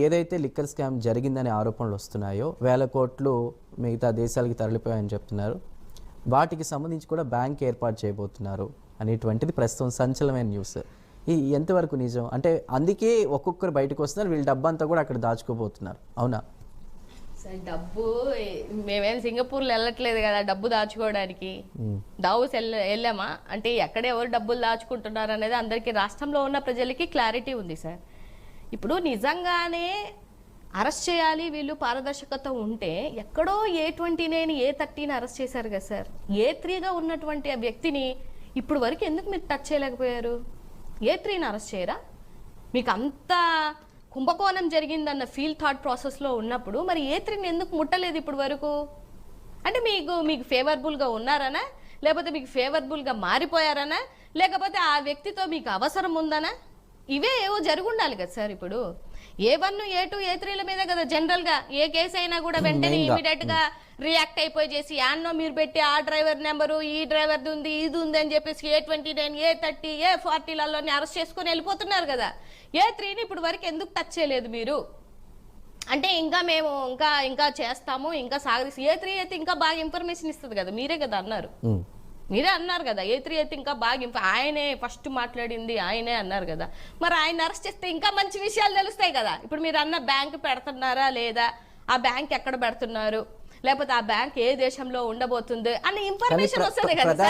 ఏదైతే liquor scam జరిగిందనే ఆరోపణలు వస్తున్నాయో వేల కోట్లు మిగతా దేశాలకి తరలిపోయాయని చెప్తున్నారు. వాటికి సంబంధించి కూడా బ్యాంక్ ఏర్పాటు చేయబోతున్నారు అనేటువంటిది ప్రస్తుతం సంచలనమైన న్యూస్. ఈ ఎంతవరకు నిజం? అంటే అందుకే ఒక్కొక్కరు బయటకు వస్తున్నారు వీళ్ళ డబ్బంతా కూడా అక్కడ దాచుకోబోతున్నారు. అవునా? సార్ డబ్బు మేమేం సింగపూర్లో వెళ్ళట్లేదు కదా డబ్బు దాచుకోవడానికి. దావుస్ వెళ్ళ వెళ్ళామా? అంటే ఎక్కడ ఎవరు డబ్బులు దాచుకుంటున్నారు అనేది అందరికీ రాష్ట్రంలో ఉన్న ప్రజలకి క్లారిటీ ఉంది సార్. ఇప్పుడు నిజంగానే అరెస్ట్ చేయాలి వీళ్ళు పారదర్శకత ఉంటే ఎక్కడో ఏ ట్వంటీ నైన్ ఏ థర్టీని అరెస్ట్ చేశారు కదా సార్. ఏ త్రీగా ఉన్నటువంటి ఆ వ్యక్తిని ఇప్పుడు వరకు ఎందుకు మీరు టచ్ చేయలేకపోయారు? ఏ త్రీని అరెస్ట్ చేయరా? మీకు అంత కుంభకోణం జరిగిందన్న ఫీల్ థాట్ ప్రాసెస్లో ఉన్నప్పుడు మరి ఏ త్రీని ఎందుకు ముట్టలేదు ఇప్పుడు వరకు? అంటే మీకు మీకు ఫేవరబుల్గా ఉన్నారనా? లేకపోతే మీకు ఫేవరబుల్గా మారిపోయారనా? లేకపోతే ఆ వ్యక్తితో మీకు అవసరం ఉందనా? ఇవే ఏవో జరుగుండాలి కదా సార్ ఇప్పుడు ఏ వన్ ఏ టూ ఏ త్రీల మీద కదా జనరల్గా ఏ కేసు అయినా కూడా వెంటనే. ఇమీడియట్గా రియాక్ట్ అయిపోయి చేసి యాన్నో మీరు పెట్టి ఆ డ్రైవర్ నెంబరు ఈ డ్రైవర్ది ఉంది ఇది ఉంది అని చెప్పేసి A twenty nine A thirty A ఫార్టీలలో arrest చేసుకొని వెళ్ళిపోతున్నారు కదా ఏ త్రీని ఇప్పుడు వరకు ఎందుకు టచ్ చేయలేదు మీరు అంటే ఇంకా మేము ఇంకా ఇంకా చేస్తాము ఇంకా సాగదీసి ఏ త్రీ అయితే ఇంకా బాగా ఇన్ఫర్మేషన్ ఇస్తుంది కదా మీరే కదా అన్నారు. మీరే అన్నారు కదా ఏ త్రీ అయితే ఇంకా బాగా ఆయనే ఫస్ట్ మాట్లాడింది ఆయనే అన్నారు కదా. మరి ఆయన అరెస్ట్ చేస్తే ఇంకా మంచి విషయాలు తెలుస్తాయి కదా. ఇప్పుడు మీరు అన్న బ్యాంక్ పెడుతున్నారా లేదా? ఆ బ్యాంక్ ఎక్కడ పెడుతున్నారు? లేకపోతే ఆ బ్యాంక్ ఏ దేశంలో ఉండబోతుంది? కానీ ఇన్ఫర్మేషన్ వస్తుంది కదా